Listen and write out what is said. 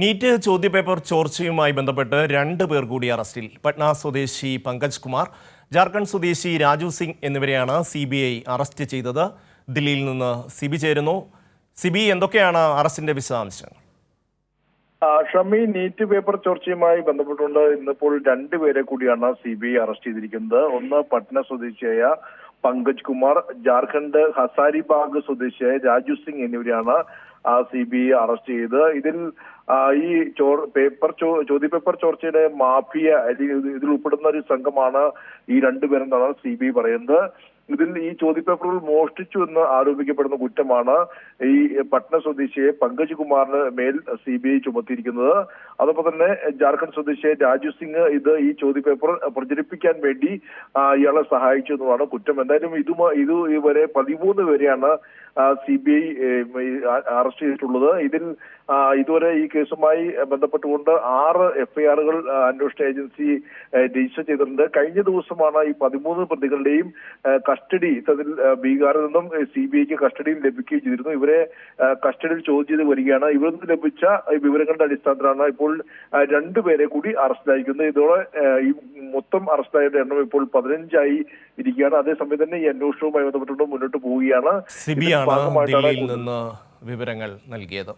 NEET ചോദ്യപേപ്പർ ചോർച്ചയുമായി ബന്ധപ്പെട്ട് രണ്ട് പേർ കൂടി അറസ്റ്റിൽ. പട്ന സ്വദേശി പങ്കജ് കുമാർ ജാർഖണ്ഡ് സ്വദേശി രാജു സിംഗ് എന്നിവരെയാണ് സി ബി ഐ അറസ്റ്റ് ചെയ്തത്. ദില്ലിയിൽ നിന്ന് സിബി ചേരുന്നു. സിബി എന്തൊക്കെയാണ് അറസ്റ്റിന്റെ വിശദാംശങ്ങൾ? ഷമി നീറ്റ് പേപ്പർ ചോർച്ചയുമായി ബന്ധപ്പെട്ടുകൊണ്ട് ഇന്നിപ്പോൾ രണ്ടുപേരെ കൂടിയാണ് സി ബി ഐ അറസ്റ്റ് ചെയ്തിരിക്കുന്നത്. ഒന്ന് പട്ന സ്വദേശിയായ പങ്കജ് കുമാർ ജാർഖണ്ഡ് ഹസാരിബാഗ് സ്വദേശിയായ രാജു സിംഗ് എന്നിവരെയാണ് സി ബി ഐ അറസ്റ്റ് ചെയ്തത്. ഇതിൽ ഈ പേപ്പർ ചോദ്യപേപ്പർ ചോർച്ചയുടെ മാഫിയ ഇതിൽ ഉൾപ്പെടുന്ന ഒരു സംഘമാണ് ഈ രണ്ടുപേരെന്നാണ് സി ബി ഐ പറയുന്നത്. ഇതിൽ ഈ ചോദ്യപേപ്പറുകൾ മോഷ്ടിച്ചു എന്ന് ആരോപിക്കപ്പെടുന്ന കുറ്റമാണ് ഈ പട്ന സ്വദേശിയെ പങ്കജ് കുമാറിന് മേൽ സി ബി ഐ ചുമത്തിയിരിക്കുന്നത്. അതോടൊപ്പം തന്നെ ജാർഖണ്ഡ് സ്വദേശിയെ രാജു സിംഗ് ഇത് ഈ ചോദ്യപേപ്പർ പ്രചരിപ്പിക്കാൻ വേണ്ടി ഇയാളെ സഹായിച്ചു എന്നതാണ് കുറ്റം. എന്തായാലും ഇതുമായി ഇത് ഇവരെ പതിമൂന്ന് പേരെയാണ് സി ബി ഐ അറസ്റ്റ് ചെയ്തിട്ടുള്ളത്. ഇതിൽ ഇതുവരെ ഈ കേസുമായി ബന്ധപ്പെട്ടുകൊണ്ട് ആറ് എഫ്ഐആറുകൾ അന്വേഷണ ഏജൻസി രജിസ്റ്റർ ചെയ്തിട്ടുണ്ട്. കഴിഞ്ഞ ദിവസമാണ് ഈ പതിമൂന്ന് പ്രതികളുടെയും കസ്റ്റഡി ഇത്തരത്തിൽ ബീഹാറിൽ നിന്നും സി ബി ഐക്ക് കസ്റ്റഡിയിൽ ലഭിക്കുകയും ചെയ്തിരുന്നു. ഇവരെ കസ്റ്റഡിയിൽ ചോദ്യം ചെയ്ത് വരികയാണ്. ഇവരിൽ നിന്ന് ലഭിച്ച വിവരങ്ങളുടെ അടിസ്ഥാനത്തിലാണ് ഇപ്പോൾ രണ്ടുപേരെ കൂടി അറസ്റ്റിലായിരിക്കുന്നത്. ഇതോടെ ഈ മൊത്തം അറസ്റ്റായവരുടെ എണ്ണം ഇപ്പോൾ പതിനഞ്ചായി ഇരിക്കുകയാണ്. അതേസമയം തന്നെ ഈ അന്വേഷണവുമായി ബന്ധപ്പെട്ടുകൊണ്ട് മുന്നോട്ട് പോവുകയാണ്. ഇതിന്റെ ഭാഗമായിട്ടാണ് വിവരങ്ങൾ നൽകിയത്.